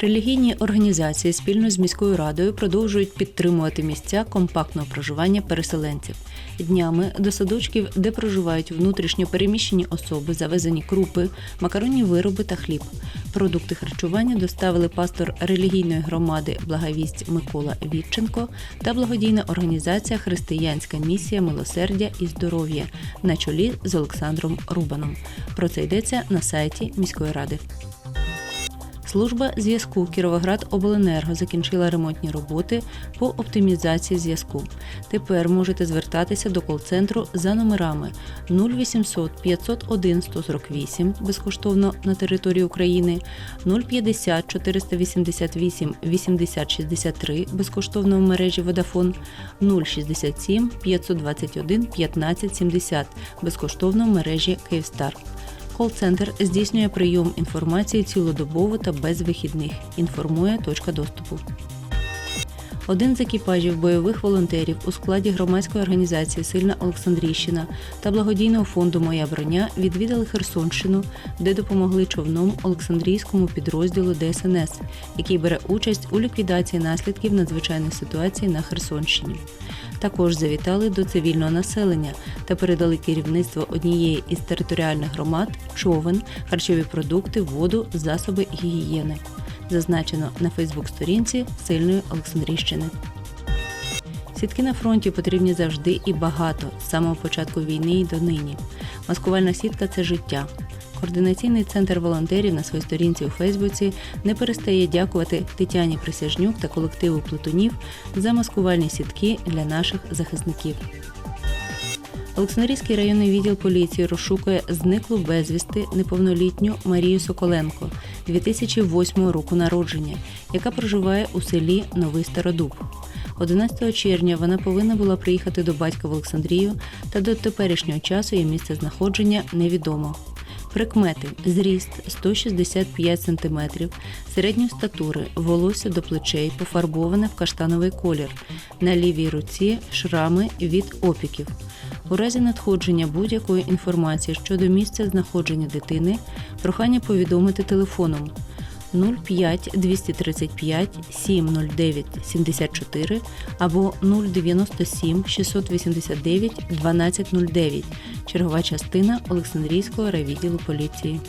Релігійні організації спільно з міською радою продовжують підтримувати місця компактного проживання переселенців. Днями до садочків, де проживають внутрішньо переміщені особи, завезені крупи, макаронні вироби та хліб. Продукти харчування доставили пастор релігійної громади Благовість Микола Вітченко та благодійна організація Християнська місія милосердя і здоров'я на чолі з Олександром Рубаном. Про це йдеться на сайті міської ради. Служба зв'язку Кіровоград Обленерго закінчила ремонтні роботи по оптимізації зв'язку. Тепер можете звертатися до кол-центру за номерами 0800 501 148 безкоштовно на території України, 050 488 80 63 безкоштовно в мережі Vodafone, 067 521 15 70 безкоштовно в мережі Київстар. Кол-центр здійснює прийом інформації цілодобово та без вихідних. Інформує точка доступу. Один з екіпажів бойових волонтерів у складі громадської організації Сильна Олександрійщина та благодійного фонду Моя броня відвідали Херсонщину, де допомогли човном Олександрійському підрозділу ДСНС, який бере участь у ліквідації наслідків надзвичайної ситуації на Херсонщині. Також завітали до цивільного населення та передали керівництво однієї із територіальних громад човен, харчові продукти, воду, засоби гігієни. Зазначено на Фейсбук-сторінці Сильної Олександрійщини. Сітки на фронті потрібні завжди і багато з самого початку війни і донині. Маскувальна сітка це життя. Координаційний центр волонтерів на своїй сторінці у Фейсбуці не перестає дякувати Тетяні Присяжнюк та колективу плутунів за маскувальні сітки для наших захисників. Олександрійський районний відділ поліції розшукує зниклу безвісти неповнолітню Марію Соколенко 2008 року народження, яка проживає у селі Новий Стародуб. 11 червня вона повинна була приїхати до батька в Олександрію, та до теперішнього часу її місце знаходження невідомо. Прикмети: зріст 165 см, середньої статури, волосся до плечей, пофарбоване в каштановий колір. На лівій руці шрами від опіків. У разі надходження будь-якої інформації щодо місця знаходження дитини, прохання повідомити телефоном 05 235 709 74 або 097 689 1209. Чергова частина Олександрійського райвідділу поліції.